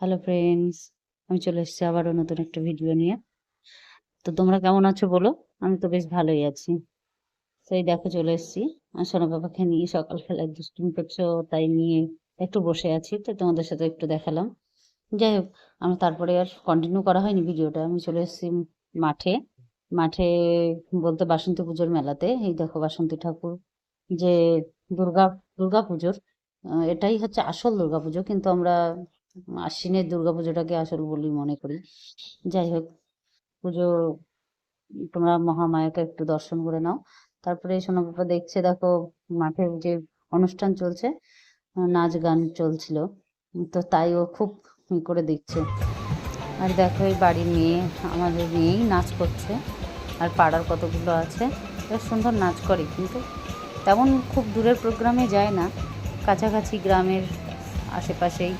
Hello friends আমি চলে এসেছি আবারও নতুন একটা ভিডিও নিয়ে। তো তোমরা কেমন আছো বলো? আমি তো বেশ ভালোই আছি। সেই দেখো, চলে এসেছি। সোনা বাবাকে নিয়ে সকালবেলা দুষ্টুমি করছ, তাই নিয়ে একটু বসে আছি। তো তোমাদের সাথে একটু দেখালাম। যাই হোক আমি তারপরে আর কন্টিনিউ করা হয়নি ভিডিওটা আমি চলে এসেছি মাঠে। মাঠে বলতে বাসন্তী পুজোর মেলাতে। এই দেখো, বাসন্তী ঠাকুর যে দুর্গা দুর্গা পুজোর। এটাই হচ্ছে আসল দুর্গা পুজো। কিন্তু আমরা আশ্বিনের দুর্গা পুজোটাকে আসল বলি মনে করি। যাই হোক, পুজো, তোমরা মহামায়াকে একটু দর্শন করে নাও। তারপরে সোনা বাবা দেখছে, দেখো মাঠে যে অনুষ্ঠান চলছে, নাচ গান চলছিল। তো তাই ও খুব করে দেখছে। আর দেখো এই বাড়ির মেয়ে, আমাদের মেয়েই নাচ করছে। আর পাড়ার কতগুলো আছে, বেশ সুন্দর নাচ করে, কিন্তু তেমন খুব দূরের প্রোগ্রামে যায় না। কাছাকাছি গ্রামের আশেপাশেই।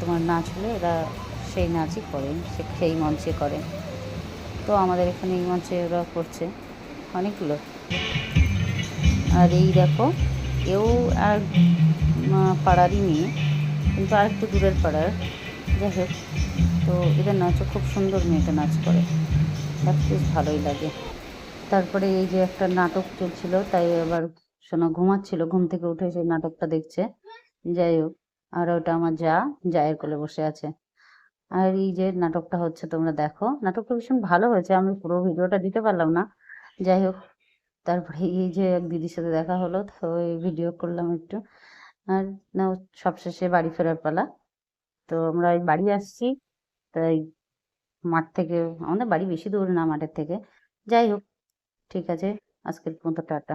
তোমার নাচ হলে এরা সেই নাচই করে, সে সেই মঞ্চে করে। তো আমাদের এখানে এই মঞ্চে ওরা করছে অনেকগুলো। আর এই দেখো, এও আর পাড়ারই মেয়ে, কিন্তু আর একটু দূরের পাড়ার। যাই হোক, তো এদের নাচও খুব সুন্দর মেয়েটা নাচ করে। দেখতে বেশ ভালোই লাগে। তারপরে এই যে একটা নাটক চলছিল, তাই আবার শোনা ঘুমাচ্ছিল, ঘুম থেকে উঠে সেই নাটকটা দেখছে। যাই হোক আর ওটা আমার যা, জায়ের কোলে বসে আছে। আর এই যে নাটকটা হচ্ছে, তোমরা দেখো। নাটকটা ভীষণ ভালো হয়েছে, আমি পুরো ভিডিওটা দিতে পারলাম না। যাই হোক, তারপরে এই যে এক দিদির সাথে দেখা হলো, তো ওই ভিডিও করলাম একটু। আর না সবশেষে বাড়ি ফেরার পালা। তো আমরা এই বাড়ি আসছি, তাই মাঠ থেকে, আমাদের বাড়ি বেশি দূর না মাঠের থেকে। যাই হোক, ঠিক আছে, আজকের মতো টাটা।